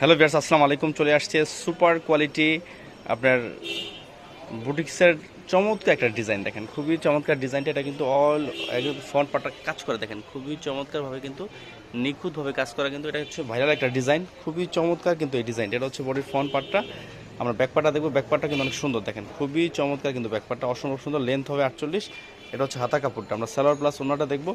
Hello বিয়ার্স আসসালামু আলাইকুম। চলে আসছে সুপার কোয়ালিটি আপনার বুটিক্সের চমৎকার একটা ডিজাইন দেখেন। খুবই চমৎকার ডিজাইনটা, এটা কিন্তু অল একদম ফ্রন্ট পার্টটা কাজ করে দেখেন। খুবই চমৎকারভাবে কিন্তু নিখুঁতভাবে কাজ করা কিন্তু এটা হচ্ছে ভাইরাল একটা ডিজাইন। খুবই চমৎকার কিন্তু এই ডিজাইনটা, এটা হচ্ছে বডির ফ্রন্ট পার্টটা আমরা ব্যাক পার্টটা দেখব ব্যাক পার্টটা কিন্তু অনেক সুন্দর দেখেন। খুবই চমৎকার কিন্তু ব্যাক পার্টটা অসম্ভব সুন্দর লেন্থ হবে আটচল্লিশ। এটা হচ্ছে হাতা কাপড়টা। আমরা সালোয়ার প্লাস ওনাটা দেখব।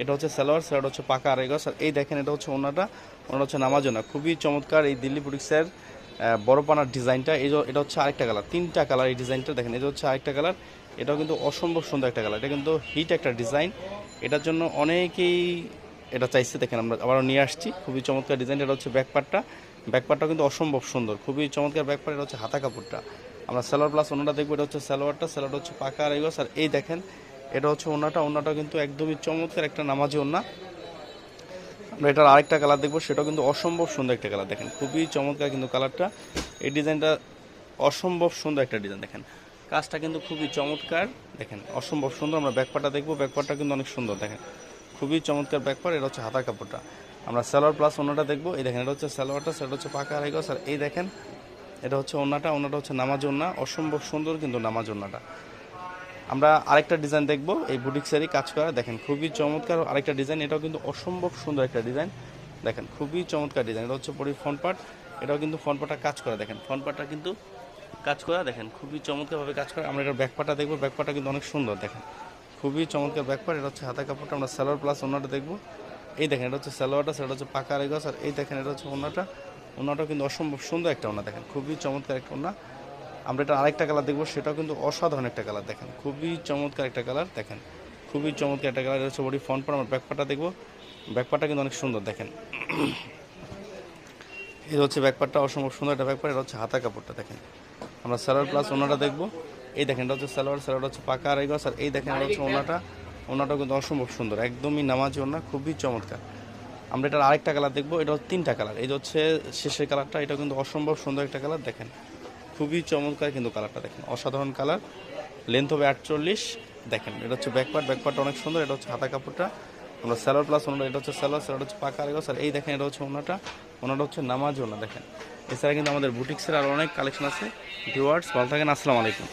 এটা হচ্ছে সালোয়ার সালোয়ার হচ্ছে পাকা আড়াই গজ আর এই দেখেন, এটা হচ্ছে ওনাটা ওনাটা হচ্ছে নামাজোনা। খুবই চমৎকার এই দিল্লি বুটিক্সের বড় পানার ডিজাইনটা। এই এটা হচ্ছে আরেকটা কালার, তিনটা কালার এই ডিজাইনটা। দেখেন, এটা হচ্ছে আরেকটা কালার। এটাও কিন্তু অসম্ভব সুন্দর একটা কালার। এটা কিন্তু হিট একটা ডিজাইন। এটার জন্য অনেকেই এটা চাইছে। দেখেন, আমরা আবারও নিয়ে আসছি। খুবই চমৎকার ডিজাইন। এটা হচ্ছে ব্যাকপার্টটা ব্যাকপার্টটা কিন্তু অসম্ভব সুন্দর। খুবই চমৎকার ব্যাকপার্ট এটা হচ্ছে হাতা কাপড়টা। আমরা সালোয়ার প্লাস ওনাটা দেখব। এটা হচ্ছে সালোয়ারটা। সালোয়ারটা হচ্ছে পাকা আর আর এই দেখেন এটা হচ্ছে ওনাটা ওনাটা কিন্তু একদমই চমৎকার একটা নামাজি ওনা আমরা এটার আরেকটা কালার দেখব, সেটাও কিন্তু অসম্ভব সুন্দর একটা কালার দেখেন, খুবই চমৎকার কিন্তু কালারটা এই ডিজাইনটা অসম্ভব সুন্দর একটা ডিজাইন, দেখেন। কাজটা কিন্তু খুবই চমৎকার, দেখেন, অসম্ভব সুন্দর। আমরা ব্যাকপারটা দেখব ব্যাকপারটা কিন্তু অনেক সুন্দর, দেখেন। খুবই চমৎকার ব্যাকপার এটা হচ্ছে হাতা কাপড়টা। আমরা সালোয়ার প্লাস ওনাটা দেখব, এই দেখেন, এটা হচ্ছে সালোয়ারটা সেটা হচ্ছে পাকা আড়াই আর এই দেখেন, এটা হচ্ছে ওনাটা ওনাটা হচ্ছে নামাজ ওনা অসম্ভব সুন্দর কিন্তু নামাজ ওনাটা আমরা আরেকটা ডিজাইন দেখব। এই বুটিক্সেরই কাজ করা। দেখেন, খুবই চমৎকার আরেকটা ডিজাইন এটাও কিন্তু অসম্ভব সুন্দর একটা ডিজাইন দেখেন, খুবই চমৎকার ডিজাইন এটা হচ্ছে পরি ফ্রন্ট পার্ট এটাও কিন্তু ফ্রন্ট পার্টটা কাজ করা। দেখেন ফ্রন্ট পার্টটা কিন্তু কাজ করা। দেখেন, খুবই চমৎকারভাবে কাজ করা। আমরা এটার ব্যাক পার্টটা দেখব। ব্যাক পার্টটা কিন্তু অনেক সুন্দর। দেখেন, খুবই চমৎকার ব্যাক পার্ট এটা হচ্ছে হাতা কাপড়টা। আমরা সালোয়ার প্লাস ওনাটা দেখব। এই দেখেন, এটা হচ্ছে সালোয়ারটা। সেটা হচ্ছে পাকা রেগস আর এই দেখেন, এটা হচ্ছে ওনাটা ওনাটাও কিন্তু অসম্ভব সুন্দর একটা ওনা দেখেন, খুবই চমৎকার একটা ওনা আমরা এটা আরেকটা কালার দেখব, সেটাও কিন্তু অসাধারণ একটা কালার দেখেন। খুবই চমৎকার একটা কালার দেখেন। খুবই চমৎকার একটা কালার হচ্ছে বডি ফ্রন্ট পার্ট আমরা ব্যাকপাটা দেখব। ব্যাকপাটা কিন্তু অনেক সুন্দর, দেখেন। এটা হচ্ছে ব্যাকপারটা অসম্ভব সুন্দর একটা ব্যাকপার এটা হচ্ছে হাতা কাপড়টা, দেখেন। আমরা সালোয়ার প্লাস ওনাটা দেখব। এই দেখেন, এটা হচ্ছে সালোয়ার সালোয়ার হচ্ছে পাকা আড়াই গজ, আর এই দেখেন, এটা হচ্ছে ওনাটা। ওনাটাও কিন্তু অসম্ভব সুন্দর, একদমই নামাজি ওনা, খুবই চমৎকার। আমরা এটার আরেকটা কালার দেখব এটা হচ্ছে তিনটা কালার এই হচ্ছে শেষের কালারটা এটা কিন্তু অসম্ভব সুন্দর একটা কালার দেখেন। খুবই চমৎকার কিন্তু কালারটা দেখেন। অসাধারণ কালার। লেন্থ হবে আটচল্লিশ। দেখেন, এটা হচ্ছে ব্যাকপার্ট ব্যাকপার্ট অনেক সুন্দর, এটা হচ্ছে হাতা কাপড়টা। আমরা স্যালোর প্লাস ওনাটা এটা হচ্ছে স্যালোর স্যালোর হচ্ছে পাকা আরেকও স্যার এই দেখেন, এটা হচ্ছে ওনাটা। ওনাটা হচ্ছে নামাজ ওনা, দেখেন। এছাড়া কিন্তু আমাদের বুটিক্সের আরও অনেক কালেকশন আছে। ভিউয়ার্স ভালো থাকেন, আসসালামু আলাইকুম।